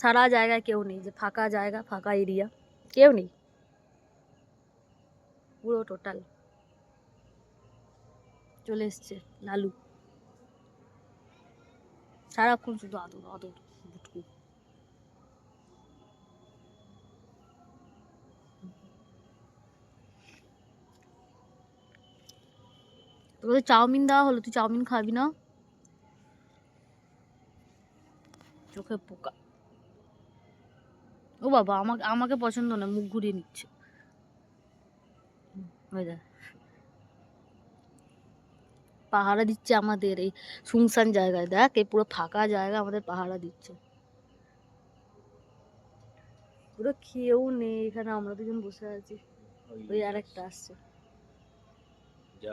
সারা জায়গায় কেউ নেই, যে ফাঁকা জায়গা, ফাঁকা এরিয়া কেউ নেই। পুরো টোটাল চলে এসছে লালু। সারাক্ষণ শুধু আদর আদর তোকে চাউমিন দেওয়া হলো, তুই চাউমিন খাবি না? চোখে পোকা। ও বাবা আমাকে আমাকে পছন্দ না মুখ ঘুরিয়ে নিচ্ছে। পাহারা দিচ্ছে আমাদের এই শুনশান জায়গায় দেখ এই পুরো ফাঁকা জায়গা আমাদের পাহারা দিচ্ছে। পুরো কেউ নেই এখানে আমরা দুজন বসে আছি। ওই আরেকটা আসছে। যা।